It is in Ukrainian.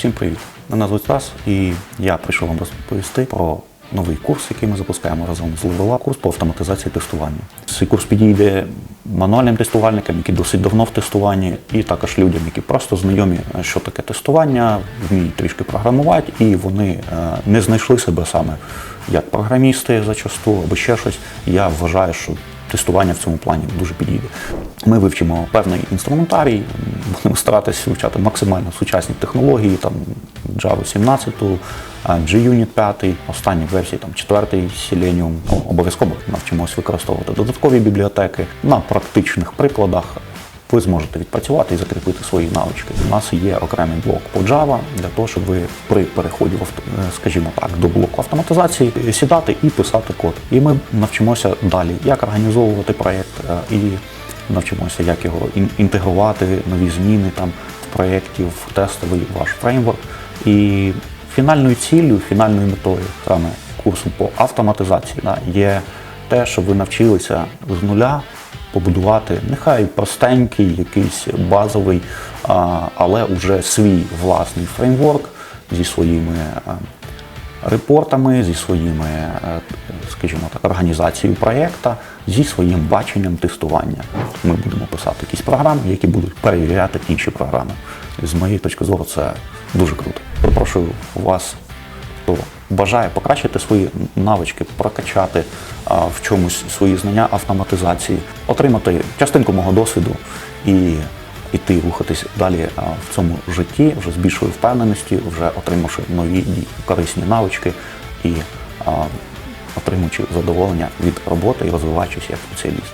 Всім привіт! Мене звуть Стас, і я прийшов вам розповісти про новий курс, який ми запускаємо разом з Up, курс по автоматизації тестування. Цей курс підійде мануальним тестувальникам, які досить давно в тестуванні, і також людям, які просто знайомі, що таке тестування, вміють трішки програмувати, і вони е, не знайшли себе саме як програмісти зачасту або ще щось. Я вважаю, що тестування в цьому плані дуже підійде. Ми вивчимо певний інструментарій, будемо старатися вивчати максимально сучасні технології, там Java 17, а, JUnit 5, останні версії, там 4 Selenium. Ну, Обов'язково навчимося використовувати додаткові бібліотеки на практичних прикладах. Ви зможете відпрацювати і закріпити свої навички. У нас є окремий блок по Java для того, щоб ви при переході е, скажімо так, до блоку автоматизації сідати і писати код. І ми навчимося далі, як організовувати проєкт е, і навчимося, як його ін- інтегрувати, нові зміни там в проєкті, в тестовий ваш фреймворк. І фінальною ціллю, фінальною метою саме курсу по автоматизації да, є те, щоб ви навчилися з нуля побудувати нехай простенький, якийсь базовий, але вже свій власний фреймворк зі своїми репортами, зі своїми, скажімо так, організацією проєкта, зі своїм баченням тестування. Ми будемо писати якісь програми, які будуть перевіряти інші програми. З моєї точки зору, це дуже круто. Запрошую вас хто бажає покращити свої навички, прокачати а, в чомусь свої знання автоматизації, отримати частинку мого досвіду і іти рухатись далі а, в цьому житті вже з більшою впевненості, вже отримавши нові корисні навички і а, отримуючи задоволення від роботи і розвиваючись як спеціаліст.